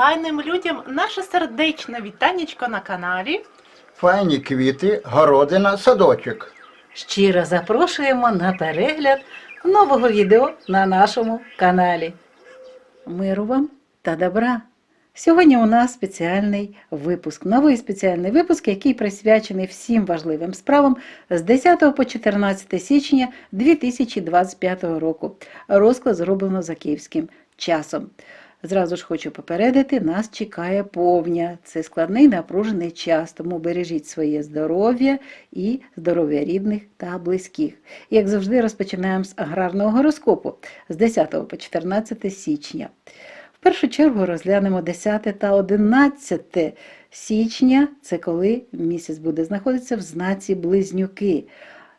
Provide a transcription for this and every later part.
файним людям наше сердечне вітанечко на каналі. Файні квіти, городина, садочок. Щиро запрошуємо на перегляд нового відео на нашому каналі. Миру вам та добра! Сьогодні у нас спеціальний випуск, новий спеціальний випуск, який присвячений всім важливим справам з 10 по 14 січня 2025 року. Розклад зроблено за київським часом. Зразу ж хочу попередити, нас чекає повня. Це складний напружений час, тому бережіть своє здоров'я і здоров'я рідних та близьких. Як завжди, розпочинаємо з аграрного гороскопу з 10 по 14 січня. В першу чергу розглянемо 10 та 11 січня, це коли місяць буде знаходитися в знаці близнюки.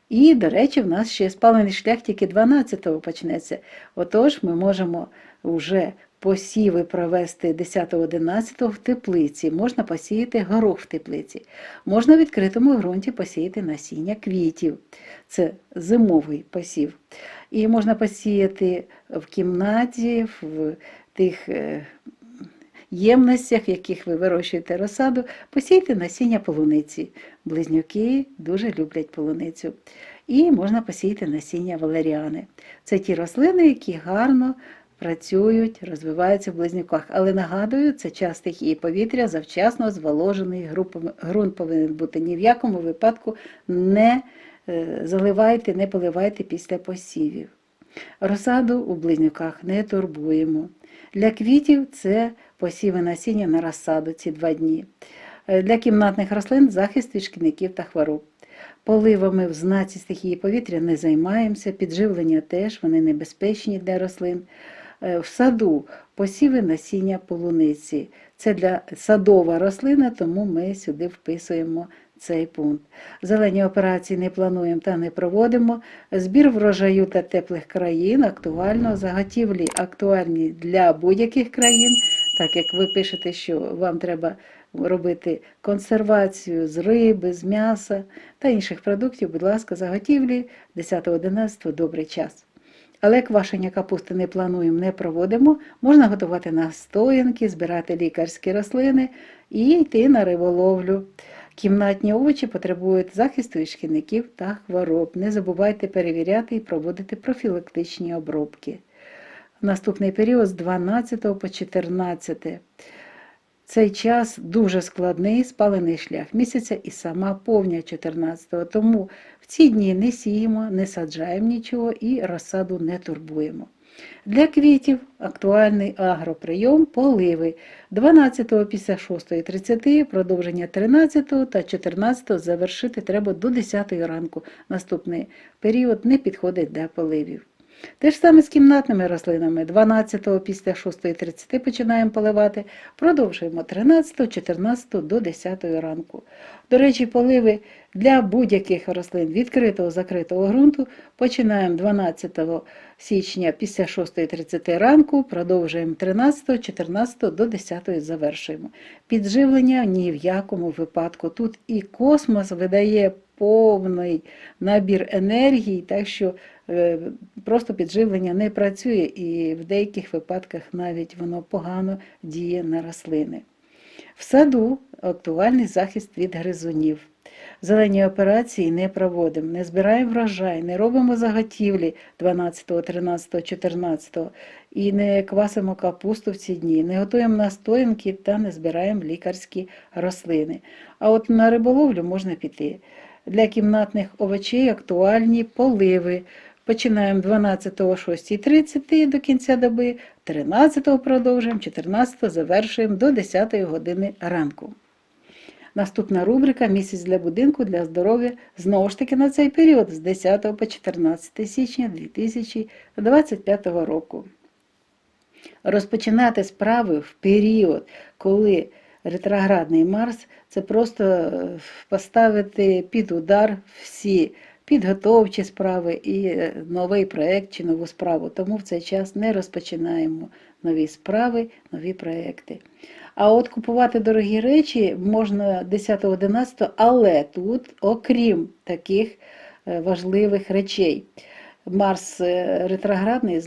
І, до речі, в нас ще спалений шлях тільки 12-го почнеться. Отож, ми можемо вже посіви провести 10-11 в теплиці, можна посіяти горох в теплиці, можна в відкритому ґрунті посіяти насіння квітів. Це зимовий посів. І можна посіяти в кімнаті, в тих е, ємностях, в яких ви вирощуєте розсаду, посійте насіння полуниці. Близнюки дуже люблять полуницю. І можна посіяти насіння валеріани. Це ті рослини, які гарно працюють, розвиваються в близнюках. Але нагадую, це час стихії повітря, завчасно зволожений ґрунт повинен бути. Ні в якому випадку не е, заливайте, не поливайте після посівів. Розсаду у близнюках не турбуємо. Для квітів це посіви насіння на розсаду ці два дні. Е, Для кімнатних рослин захист від шкідників та хвороб. Поливами в знаці стихії повітря не займаємося, підживлення теж, вони небезпечні для рослин. Е, В саду посіви насіння полуниці. Це для садова рослина, тому ми сюди вписуємо цей пункт. Зелені операції не плануємо та не проводимо. Збір врожаю та теплих країн актуально, заготівлі актуальні для будь-яких країн, так як ви пишете, що вам треба робити консервацію з риби, з м'яса та інших продуктів, будь ласка, заготівлі 10-11 добрий час. Але квашення капусти не плануємо, не проводимо. Можна готувати настоянки, збирати лікарські рослини і йти на риболовлю. Кімнатні овочі потребують захисту від шкідників та хвороб. Не забувайте перевіряти і проводити профілактичні обробки. Наступний період з 12 по 14. Цей час дуже складний, спалений шлях місяця і сама повня 14-го. Тому ці дні не сіємо, не саджаємо нічого і розсаду не турбуємо. Для квітів актуальний агроприйом поливи 12 після 6.30, продовження 13 та 14 завершити треба до 10 ранку. Наступний період не підходить для поливів. Те ж саме з кімнатними рослинами. 12 після 6.30 починаємо поливати, продовжуємо 13, 14 до 10 ранку. До речі, поливи для будь-яких рослин відкритого закритого ґрунту починаємо 12 січня після 6.30 ранку, продовжуємо 13, 14 до 10 завершуємо. Підживлення ні в якому випадку. Тут і космос видає повний набір енергії, так що е, просто підживлення не працює і в деяких випадках навіть воно погано діє на рослини. В саду актуальний захист від гризунів. Зелені операції не проводимо, не збираємо врожай, не робимо заготівлі 12, 13, 14 і не квасимо капусту в ці дні, не готуємо настоянки та не збираємо лікарські рослини. А от на риболовлю можна піти. Для кімнатних овочей актуальні поливи. Починаємо 12 о 6.30 до кінця доби, 13 продовжуємо, 14 завершуємо до 10 години ранку. Наступна рубрика Місяць для будинку для здоров'я знову ж таки на цей період з 10 по 14 січня 2025 року. Розпочинати справи в період, коли ретроградний Марс це просто е, поставити під удар всі підготовчі справи і е, новий проєкт чи нову справу. Тому в цей час не розпочинаємо нові справи, нові проєкти. А от купувати дорогі речі можна 10-11, але тут, окрім таких е, важливих речей. Марс е, ретроградний,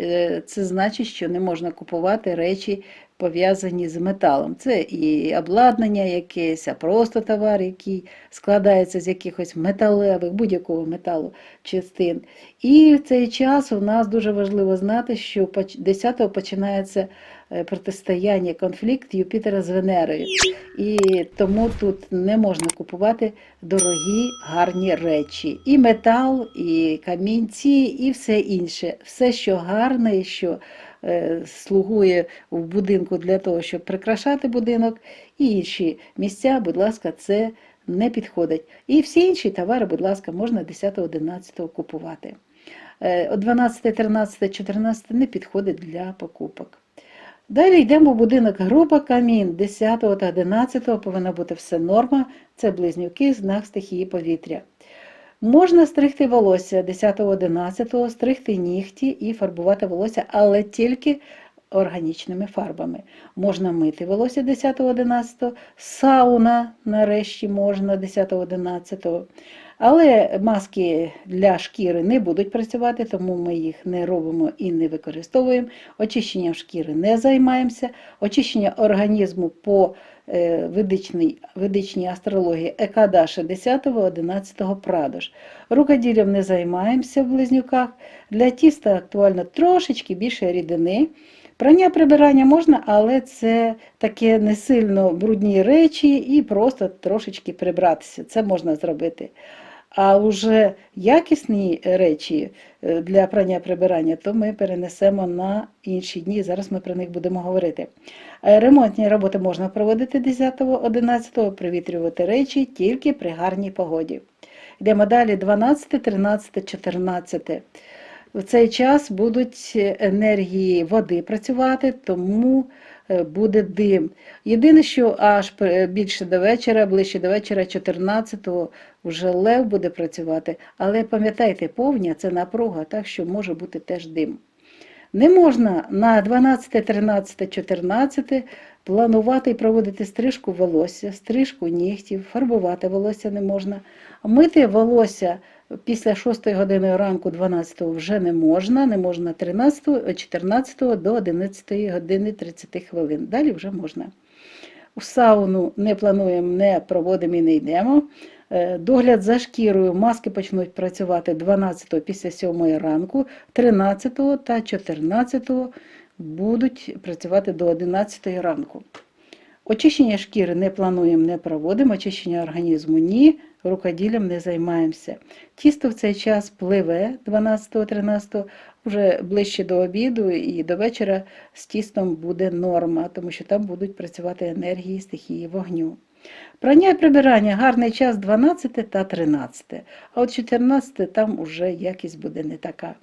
е, це значить, що не можна купувати речі пов'язані з металом. Це і обладнання якесь, а просто товар, який складається з якихось металевих, будь-якого металу частин. І в цей час у нас дуже важливо знати, що 10-го починається е, протистояння, конфлікт Юпітера з Венерою. І тому тут не можна купувати дорогі, гарні речі. І метал, і камінці, і все інше. Все, що гарне, що слугує в будинку для того, щоб прикрашати будинок, і інші місця, будь ласка, це не підходить. І всі інші товари, будь ласка, можна 10-11 купувати. Е, 12, 13, 14 не підходить для покупок. Далі йдемо в будинок група камін 10 та 11 повинна бути все норма. Це близнюки, знак стихії повітря. Можна стригти волосся 10-11, стригти нігті і фарбувати волосся, але тільки органічними фарбами. Можна мити волосся 10-11, сауна нарешті можна 10-11. Але маски для шкіри не будуть працювати, тому ми їх не робимо і не використовуємо. Очищенням шкіри не займаємося. Очищення організму по ведичній, ведичній астрології Екадаша 10-11 Прадош. Рукоділлям не займаємося в близнюках. Для тіста актуально трошечки більше рідини. Прання прибирання можна, але це таке не сильно брудні речі і просто трошечки прибратися. Це можна зробити. А вже якісні речі е, для прання прибирання, то ми перенесемо на інші дні. Зараз ми про них будемо говорити. Е, Ремонтні роботи можна проводити 10-11, привітрювати речі тільки при гарній погоді. Йдемо далі 12, 13, 14. В цей час будуть енергії води працювати, тому е, буде дим. Єдине, що аж більше до вечора, ближче до вечора, 14-го, вже лев буде працювати. Але пам'ятайте, повня це напруга, так що може бути теж дим. Не можна на 12, 13, 14 планувати і проводити стрижку волосся, стрижку нігтів, фарбувати волосся не можна. Мити волосся після 6 години ранку 12 вже не можна, не можна 13, 14 до 11 години 30 хвилин. Далі вже можна. У сауну не плануємо, не проводимо і не йдемо. Е, Догляд за шкірою маски почнуть працювати 12 після 7 ранку, 13 та 14 будуть працювати до 11 ранку. Очищення шкіри не плануємо, не проводимо, очищення організму ні, рукоділлям не займаємося. Тісто в цей час пливе 12-13, вже ближче до обіду і до вечора з тістом буде норма, тому що там будуть працювати енергії стихії вогню. Прання і прибирання гарний час 12 та 13, а от 14 там уже якість буде не така.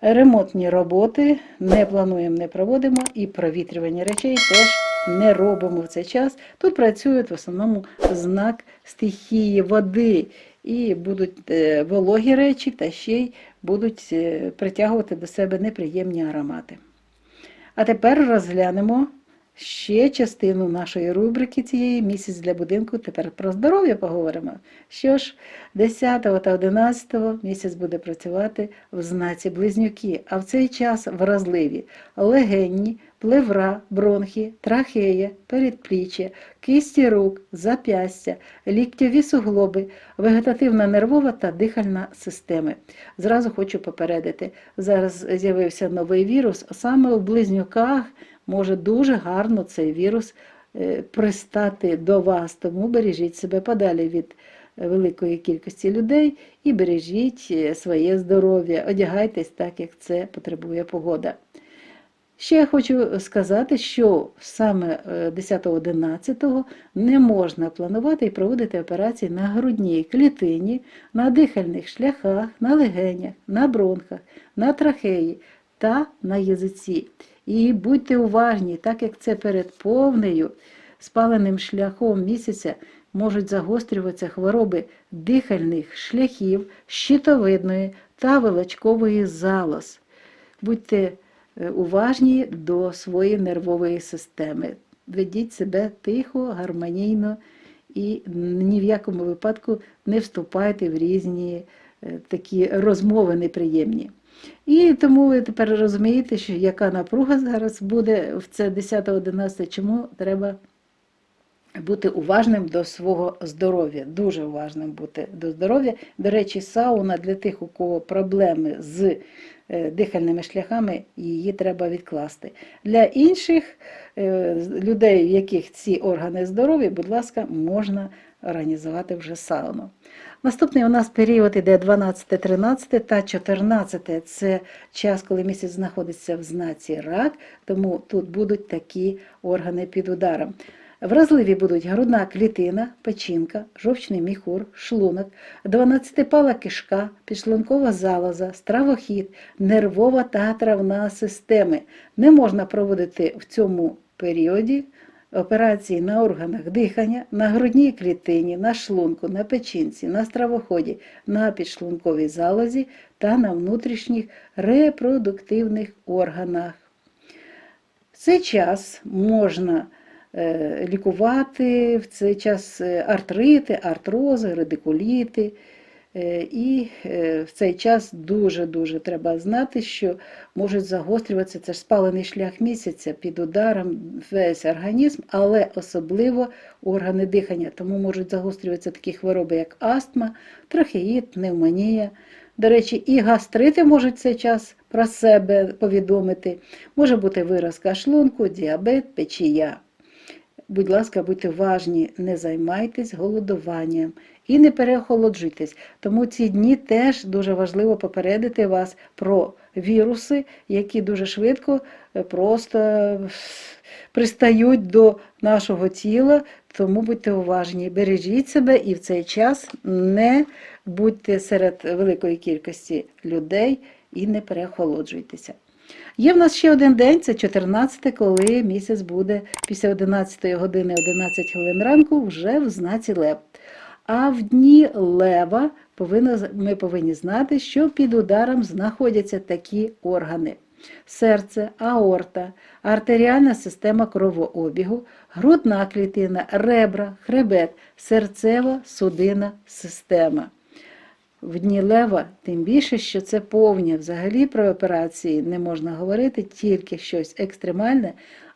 Ремонтні роботи не плануємо, не проводимо і провітрювання речей теж не робимо в цей час. Тут працюють в основному знак стихії води і будуть е, вологі речі та ще й будуть е, притягувати до себе неприємні аромати. А тепер розглянемо ще частину нашої рубрики цієї місяць для будинку. Тепер про здоров'я поговоримо. Що ж, 10 та 11 місяць буде працювати в знаці близнюки, а в цей час вразливі легенні, плевра, бронхи, трахея, передпліччя, кисті рук, зап'ястя, ліктєві суглоби, вегетативна нервова та дихальна системи. Зразу хочу попередити, зараз з'явився новий вірус, саме у близнюках може дуже гарно цей вірус е, пристати до вас, тому бережіть себе подалі від великої кількості людей і бережіть е, своє здоров'я, одягайтесь так, як це потребує погода. Ще я хочу сказати, що саме е, 10-11 не можна планувати і проводити операції на грудній клітині, на дихальних шляхах, на легенях, на бронхах, на трахеї та на язиці. І будьте уважні, так як це перед повнею спаленим шляхом місяця можуть загострюватися хвороби дихальних шляхів, щитовидної та волочкової залоз. Будьте е, уважні до своєї нервової системи. Ведіть себе тихо, гармонійно і ні в якому випадку не вступайте в різні е, такі розмови неприємні. І тому ви тепер розумієте, що яка напруга зараз буде в це 10-11, чому треба бути уважним до свого здоров'я, дуже уважним бути до здоров'я. До речі, сауна для тих, у кого проблеми з е, дихальними шляхами, її треба відкласти. Для інших е, людей, в яких ці органи здорові, будь ласка, можна організувати вже сауну. Наступний у нас період іде 12, 13 та 14. Це час, коли місяць знаходиться в знаці рак, тому тут будуть такі органи під ударом. Вразливі будуть грудна клітина, печінка, жовчний міхур, шлунок, 12-пала кишка, підшлункова залоза, стравохід, нервова та травна системи. Не можна проводити в цьому періоді операції на органах дихання, на грудній клітині, на шлунку, на печінці, на стравоході, на підшлунковій залозі та на внутрішніх репродуктивних органах. В цей час можна лікувати, в цей час е, артрити, артрози, радикуліти. Е, І е, в цей час дуже-дуже треба знати, що можуть загострюватися, це ж спалений шлях місяця під ударом весь організм, але особливо органи дихання. Тому можуть загострюватися такі хвороби, як астма, трахеїд, пневмонія. До речі, і гастрити можуть в цей час про себе повідомити. Може бути виразка шлунку, діабет, печія. Будь ласка, будьте уважні, не займайтесь голодуванням і не переохолоджуйтесь. Тому ці дні теж дуже важливо попередити вас про віруси, які дуже швидко е, просто е, пристають до нашого тіла. Тому будьте уважні, бережіть себе і в цей час не будьте серед великої кількості людей і не переохолоджуйтеся. Є в нас ще один день, це 14, коли місяць буде після 11 години 11 хвилин ранку вже в знаці Лев. А в дні Лева повинно, ми повинні знати, що під ударом знаходяться такі органи: серце, аорта, артеріальна система кровообігу, грудна клітина, ребра, хребет, серцево-судинна система. В дні лева, тим більше, що це повні. Взагалі про операції не можна говорити, тільки щось екстремальне.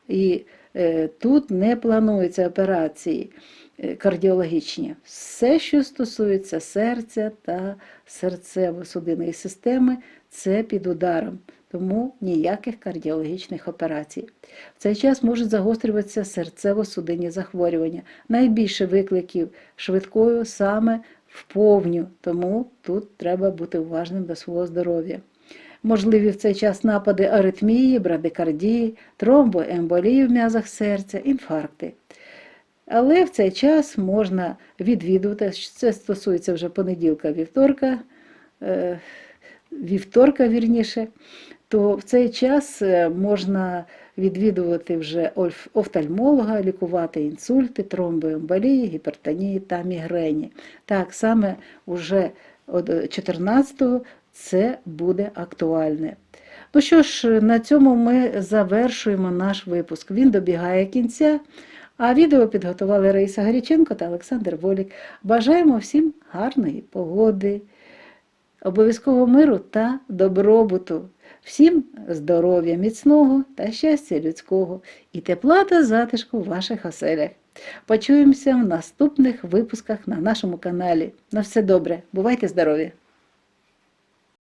І е, тут не плануються операції е, кардіологічні. Все, що стосується серця та серцево-судинної системи, це під ударом. Тому ніяких кардіологічних операцій. В цей час можуть загострюватися серцево-судинні захворювання. Найбільше викликів швидкою саме в повню, тому тут треба бути уважним до свого здоров'я. Можливі в цей час напади аритмії, брадикардії, тромбоемболії в м'язах серця, інфаркти. Але в цей час можна відвідувати, це стосується вже понеділка, вівторка, е, вівторка вірніше, то в цей час е, можна відвідувати вже офтальмолога, лікувати інсульти, тромбоемболії, гіпертонії та мігрені. Так, саме уже 14-го це буде актуальне. Ну що ж, на цьому ми завершуємо наш випуск. Він добігає кінця. А відео підготували Раїса Гаріченко та Олександр Волік. Бажаємо всім гарної погоди, обов'язково миру та добробуту. Всім здоров'я міцного та щастя людського і тепла та затишку в ваших оселях. Почуємося в наступних випусках на нашому каналі. На все добре, бувайте здорові!